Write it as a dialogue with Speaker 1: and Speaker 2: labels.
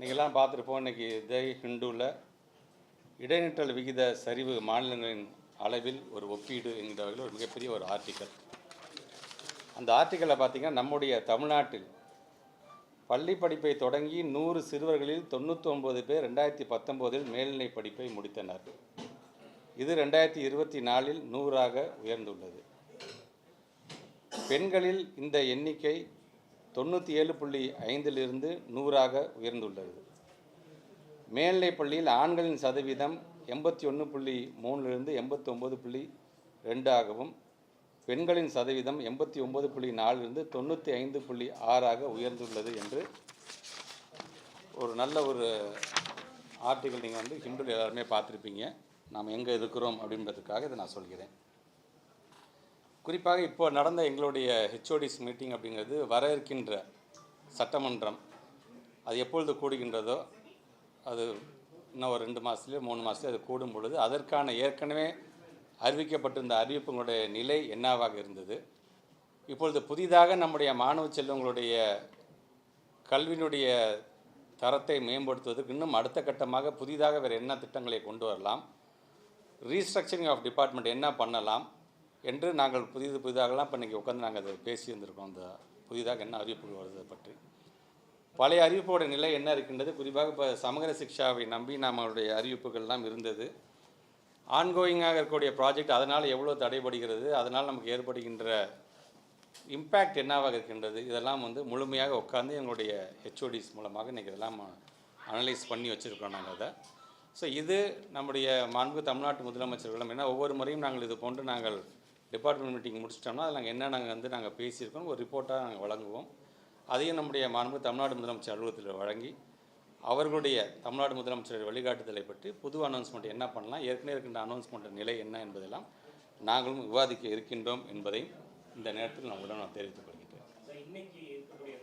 Speaker 1: நீங்கள்லாம் பார்த்துருப்போம் இன்றைக்கி தை ஹிண்டுவில் இடைநிற்றல் விகித சரிவு மாநிலங்களின் அளவில் ஒரு ஒப்பீடு என்கிற வகையில் ஒரு மிகப்பெரிய ஒரு ஆர்டிக்கல். அந்த ஆர்டிக்கலில் பார்த்தீங்கன்னா நம்முடைய தமிழ்நாட்டில் பள்ளி படிப்பை தொடங்கி நூறு சிறுவர்களில் தொண்ணூற்றொம்பது பேர் ரெண்டாயிரத்தி பத்தொம்போதில் மேல்நிலை படிப்பை முடித்தனர். இது ரெண்டாயிரத்தி இருபத்தி நாலில் நூறாக உயர்ந்துள்ளது. பெண்களில் இந்த எண்ணிக்கை தொண்ணூற்றி ஏழு புள்ளி ஐந்திலிருந்து நூறாக உயர்ந்துள்ளது. மேல்நிலைப் பள்ளியில் ஆண்களின் சதவீதம் எண்பத்தி ஒன்று புள்ளி மூணிலிருந்து எண்பத்தொம்பது புள்ளி ரெண்டாகவும் பெண்களின் சதவீதம் எண்பத்தி ஒம்பது புள்ளி நாலுலேருந்து தொண்ணூற்றி ஐந்து புள்ளி ஆறாக உயர்ந்துள்ளது என்று ஒரு நல்ல ஒரு ஆர்டிக்கல் நீங்கள் வந்து ஹிந்துவில் எல்லாருமே பார்த்துருப்பீங்க. நாம் எங்கே இருக்கிறோம் அப்படின்றதுக்காக இதை நான் சொல்கிறேன். குறிப்பாக இப்போ நடந்த எங்களுடைய ஹெச்ஓடிஸ் மீட்டிங் அப்படிங்கிறது வர இருக்கின்ற சட்டமன்றம். அது எப்பொழுது கூடுகின்றதோ அது இன்னும் ஒரு ரெண்டு மாதத்துலேயோ மூணு மாதத்துலேயோ அது கூடும் பொழுது அதற்கான ஏற்கனவே அறிவிக்கப்பட்டிருந்த அறிவிப்புங்களுடைய நிலை என்னவாக இருந்தது? இப்பொழுது புதிதாக நம்முடைய மாணவ செல்வங்களுடைய கல்வியினுடைய தரத்தை மேம்படுத்துவதற்கு இன்னும் அடுத்த கட்டமாக புதிதாக வேறு என்ன திட்டங்களை கொண்டு வரலாம்? ரீஸ்ட்ரக்சரிங் ஆஃப் டிபார்ட்மெண்ட் என்ன பண்ணலாம்? என்று நாங்கள் புதிது புதிதாகலாம் இப்போ இன்றைக்கி உட்காந்து நாங்கள் அதை பேசியிருந்திருக்கோம் அந்த புதிதாக என்ன அறிவிப்புகள் வருது பற்றி. பழைய அறிவிப்போட நிலை என்ன இருக்கின்றது? குறிப்பாக இப்போ சமகர சிக்ஷாவை நம்பி நம்மளுடைய அறிவிப்புகள்லாம் இருந்தது. ஆன்கோயிங்காக இருக்கக்கூடிய ப்ராஜெக்ட் அதனால் எவ்வளோ தடைபடுகிறது? அதனால் நமக்கு ஏற்படுகின்ற இம்பேக்ட் என்னவாக இருக்கின்றது? இதெல்லாம் வந்து முழுமையாக உட்காந்து எங்களுடைய ஹெச்ஓடிஸ் மூலமாக இன்றைக்கி இதெல்லாம் அனலைஸ் பண்ணி வச்சுருக்கோம் நாங்கள் அதை. ஸோ இது நம்முடைய மாண்பு தமிழ்நாட்டு முதலமைச்சர்களும் ஏன்னா ஒவ்வொரு முறையும் நாங்கள் இது போன்று நாங்கள் டிபார்ட்மெண்ட் மீட்டிங் முடிச்சிட்டோம்னா அதில் நாங்கள் என்ன நாங்கள் வந்து நாங்கள் பேசியிருக்கோம் ஒரு ரிப்போர்ட்டாக நாங்கள் வழங்குவோம். அதையும் நம்முடைய மாண்பு தமிழ்நாடு முதலமைச்சர் அலுவலகத்தில் வழங்கி அவர்களுடைய தமிழ்நாடு முதலமைச்சர் வழிகாட்டுதலை பற்றி புது அனௌன்ஸ்மெண்ட் என்ன பண்ணலாம் ஏற்கனவே இருக்கின்ற அனௌன்ஸ்மெண்ட் நிலை என்ன என்பதெல்லாம் நாங்களும் விவாதிக்க இருக்கின்றோம் என்பதையும் இந்த நேரத்தில் நான் உடன் நான் தெரிவித்துக் கொள்கிறேன்.
Speaker 2: இன்னைக்கு இருக்கக்கூடிய